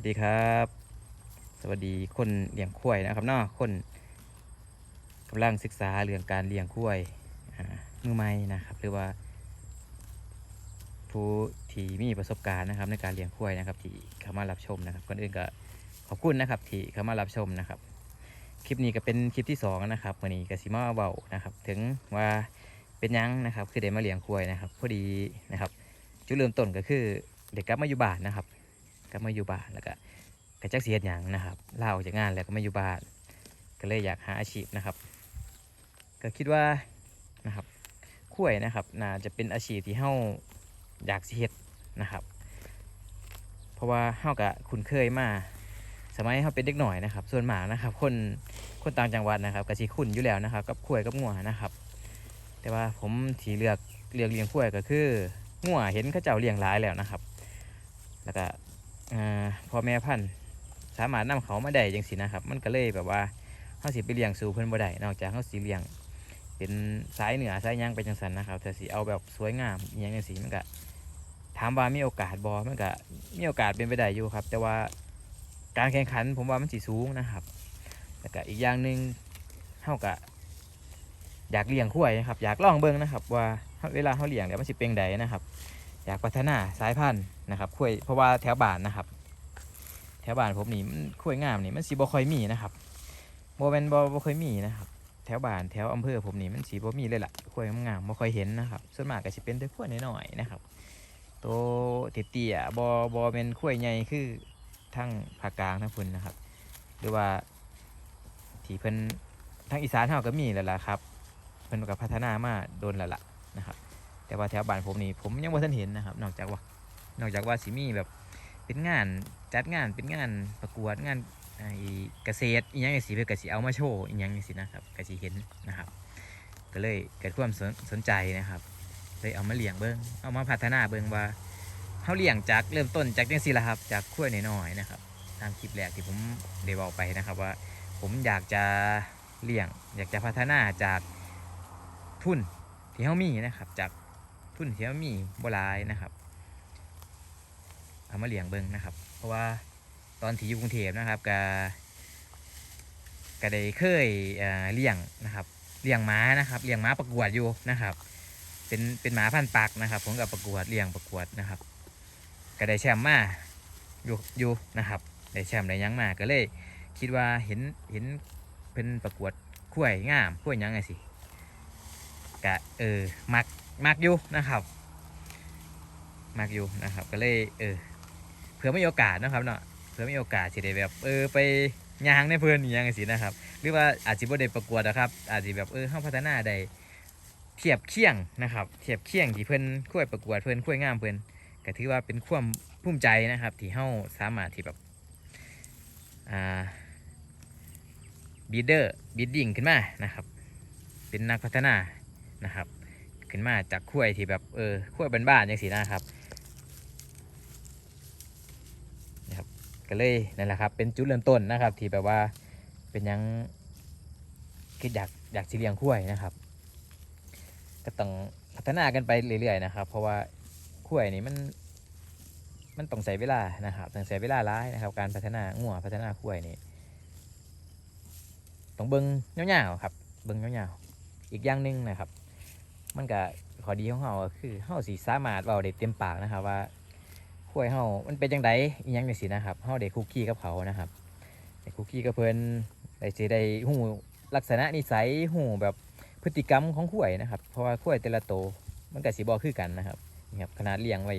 วัสดีครับ สวัสดีคนเลี้ยงควายนะครับเนาะคนกำลังศึกษาเรื่องการเลี้ยงควายมือใหม่นะครับ หรือว่า ผู้ที่มีประสบการณ์นะครับ ในการเลี้ยงควายนะครับ ที่เข้ามารับชมนะครับก่อนอื่นก็ขอบคุณนะครับ ที่เข้ามารับชมนะครับ คลิปนี้ก็เป็นคลิปที่สองนะครับวันนี้กสิมาเบานะครับ ถึงว่าเป็นยังนะครับ คือได้มาเลี้ยงควายนะครับพอดีนะครับ จุดเริ่มต้นก็คือเด็กกลับมาอยู่บ้านนะครับ กลับมาอยู่บ้านแล้วก็กระจักเสียดหยังนะครับลาออกจากงานแล้วก็มาอยู่บ้าน ก็เลยอยากหาอาชีพนะครับ ก็คิดว่านะครับคุ้วยนะครับน่าจะเป็นอาชีพที่เฮาอยากสิเฮ็ดนะครับ เพราะว่าเฮาก็คุ้นเคยมาสมัยเฮาเป็นเด็กหน่อยนะครับ ส่วนมากนะครับ คนคนต่างจังหวัดนะครับก็สิคุ้นอยู่แล้วนะครับ กับคุ้วยกับงัวนะครับ แต่ว่าผมที่เลือกเลือกเลี้ยงคุ้วยก็คืองัวเห็นเขาเจ้าเลี้ยงหลายแล้วนะครับ แล้วก็ พ่อแม่พันธุ์สามารถนำเขามาได้จังสินะครับ มันก็เลยแบบว่าเขาสิไปเลี้ยงสู่เพิ่นบ่ได้นอกจากเขาสิเลี้ยง เป็นสายเหนือสายหยังไปจังสันนะครับแต่สิเอาแบบสวยงามอหยังจังสิมันก็ถามว่ามีโอกาสบ่มันก็มีโอกาสเป็นไปได้อยู่ครับ แต่ว่าการแข่งขันผมว่ามันสิสูงนะครับแล้วก็อีกอย่างหนึ่งเฮาก็อยากเลี้ยงคุ้ยนะครับ อยากลองเบิ่งนะครับ ว่าเวลาเฮาเลี้ยงแล้วมันสิเป็นไดนะครับ อยากพัฒนาสายพันธุ์นะครับคุยเพราะว่าแถวบ้านนะครับ แถวบ้านผมนี่มันคุยงามนี่มันสีบ่ค่อยมีนะครับโบเป็นบ่บ่ค่อยมีนะครับ แถวบ้านแถวอำเภอผมนี่มันสีบ่มีเลยล่ะคุยงามๆบ่ค่อยเห็นนะครับ ส่วนมากก็สิเป็นแต่คุยน้อยๆนะครับโตเตี้ยๆบ่บ่เป็นคุยใหญ่คือทั้งภาคกลางทั้งพุ่นนะครับ หรือว่าที่เพิ่นทางอีสานเฮาก็มีแล้วล่ะครับ เพิ่นก็พัฒนามาโดนแล้วล่ะนะครับ แต่ว่าแถวบ้านผมนี่ผมยังไม่ทันเห็นนะครับ นอกจากว่า นอกจากว่าสิมีแบบเป็นงานจัดงานเป็นงานประกวดงานไอ้เกษตรอีหยังจังซี่เพื่อกสิเอามาโชว์อีหยังจังซี่นะครับกสิเห็นนะครับ ก็เลยเกิดความสนสนใจนะครับเลยเอามาเลี้ยงเบิ้งเอามาพัฒนาเบิ้งว่าเขาเลี้ยงจากเริ่มต้นจากจังซี่ละครับจากขั้วยน้อยๆนะครับตามคลิปแรกที่ผมได้บอกไปนะครับว่า ผมอยากจะเลี้ยง อยากจะพัฒนาจากทุนที่เขามีนะครับจาก ทุนที่มันมีบลายนะครับ เอามาเลี้ยงเบิงนะครับ เพราะว่าตอนที่อยู่กรุงเทพนะครับก็ก็ได้เคยเอ่อเลี้ยงนะครับเลี้ยงม้านะครับเลี้ยงม้าประกวดอยู่นะครับ เป็นเป็นหมาพันปักนะครับ ผมกับประกวดเลี้ยงประกวดนะครับก็ได้แชมป์มาอยู่อยู่นะครับได้แชมป์ได้ยังมาก็เลย คิดว่าเห็นเห็นเป็นประกวดขั้วยงามขั้วยยังไงสิ กะเออมักมากอยู่นะครับมากอยู่นะครับ ก็เลยเออเผื่อไม่โอกาสนะครับเนาะเผื่อไมีโอกาสสิได้แบบ เออไปย่างในเพื่อนอย่างสินะครับ หรือว่าอาจจะบ่ได้ประกวดนะครับ อาจจะแบบเออเข้าพัฒนาได้เทียบเคียงนะครับ เทียบเคียงที่เพื่อนคุยประกวดเพื่อนคุยงามเพื่อนก็ถือว่าเป็นความภูมิใจนะครับ ที่เฮาสามารถที่แบบอ่าบีเดอร์บีดดิ้งขึ้นมานะครับ เป็นนักพัฒนา นะครับ ขึ้นมาจากขั้วยที่แบบเออขั้วยบ้านๆอย่างสีนะครับนะครับ ก็เลยนั่นแหละครับ เป็นจุดเริ่มต้นนะครับ ที่แบบว่าเป็นยังคิดอยากอยากสิเลี้ยงขั้วยนะครับ ก็ต้องพัฒนากันไปเรื่อยๆนะครับ เพราะว่าขั้วยนี่มันมันต้องใช้เวลานะครับต้องใช้เวลาร้ายนะครับ การพัฒนางัวพัฒนาขั้วยนี่ต้องเบิ้งยาวๆครับ เบิ้งยาวๆอีกอย่างหนึ่งนะครับ มันก็ข้อดีของเราก็คือเราสิสามารถเว้าได้เต็มปากนะครับว่าข้วยเฮามันเป็นจังไดอีหยังจังซี่นะครับเฮาได้คุกคีกับเขานะครับได้คุกคีกับเพิ่นได้สิได้ฮู้ลักษณะนิสัยฮู้แบบพฤติกรรมของข้วยนะครับ เพราะว่าข้วยแต่ละโตมันก็สิบ่คือกันนะครับนี่ครับขนาดเลี้ยงไว้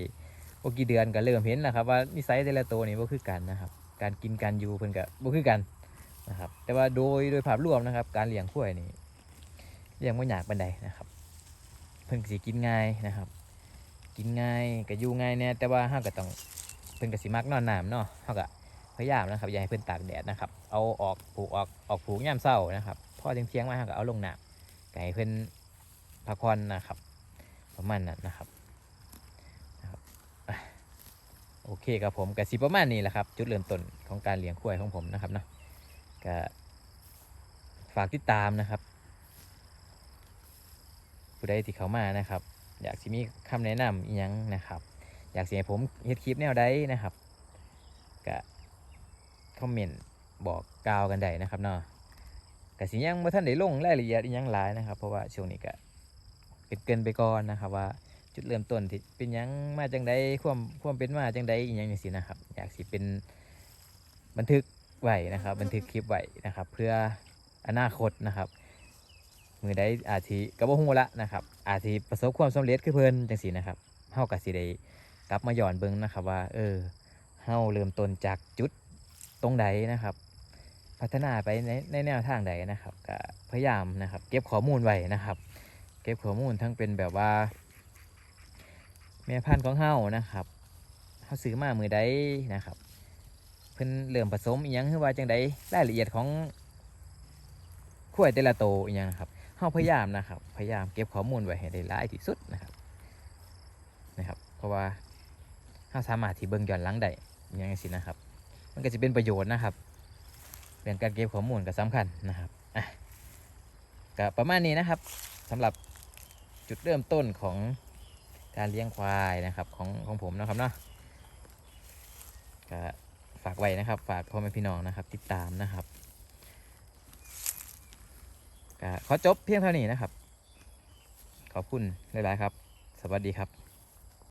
บ่กี่เดือนก็เริ่มเห็นแล้วครับว่านิสัยแต่ละโตนี่บ่คือกันนะครับ การกินการอยู่เพิ่นก็บ่คือกันนะครับแต่ว่าโดยโดยภาพรวมนะครับ การเลี้ยงข้วยนี่เลี้ยงบ่ยากปานใดนะครับ เพิ่นก็สิกินง่ายนะครับ กินง่ายก็อยู่ง่ายแน่แต่ว่าเฮาก็ต้องเพิ่นก็สิมักนอนน้ำเนาะเฮาก็พยายามนะครับอย่าให้เพิ่นตากแดดนะครับ เอาออกผูกออกออกผูกยามเช้านะครับพอเที่ยงๆมาเฮาก็เอาลงน้ำก็ให้เพิ่นพักผ่อนนะครับ ประมาณนั้นนะครับโอเคครับผมก็สิประมาณนี้แหละครับ จุดเริ่มต้นของการเลี้ยงควายของผมนะครับเนาะก็ฝากติดตามนะครับ ผู้ใดที่เขามานะครับ อยากสิมีคำแนะนำอีหยังนะครับ อยากสิให้ผมเฮ็ดคลิปแนวใดนะครับก็คอมเมนต์บอกกล่าวกันได้นะครับเนาะแต่สิยังบ่ท่านได้ลงรายละเอียดอิหยังหลายนะครับ เพราะว่าช่วงนี้ก็เป็นเกินไปก่อนนะครับว่าจุดเริ่มต้นที่เป็นยังมาจังใดความความเป็นมาจังใดอีหยังจังซี่นะครับ อยากสิเป็นบันทึกไว้นะครับ บันทึกคลิปไว้นะครับ เพื่ออนาคตนะครับ มือใดอาจสิก็บ่ฮู้ละนะครับ อาจสิประสบความสำเร็จคือเพิ่นจังซี่นะครับเฮาก็สิได้กลับมาย้อนเบิ่งนะครับว่า เออเฮาเริ่มต้นจากจุดตรงใดนะครับ พัฒนาไปในในแนวทางใดนะครับก็พยายามนะครับ เก็บข้อมูลไว้นะครับ เก็บข้อมูลทั้งเป็นแบบว่าแม่พันธุ์ของเฮานะครับเฮาซื้อมามือใดนะครับ เพิ่นเริ่มผสมอีหยังคือว่าจังใดรายละเอียดของขั้วยแต่ละโตอีหยังนะครับ เฮาพยายามนะครับ พยายามเก็บข้อมูลไว้ให้ได้หลายที่สุดนะครับนะครับ เพราะว่าเฮาสามารถที่เบิ่งย้อนหลังได้อยังจังซี่นะครับ มันก็จะเป็นประโยชน์นะครับเรื่องการเก็บข้อมูลก็สำคัญนะครับอะก็ประมาณนี้นะครับสำหรับจุดเริ่มต้นของการเลี้ยงควายนะครับของของผมนะครับเนาะก็ฝากไว้นะครับ ฝากพ่อแม่พี่น้องนะครับ ติดตามนะครับ ขอจบเพียงเท่านี้นะครับ ขอบคุณหลาย ๆ ครับ สวัสดีครับ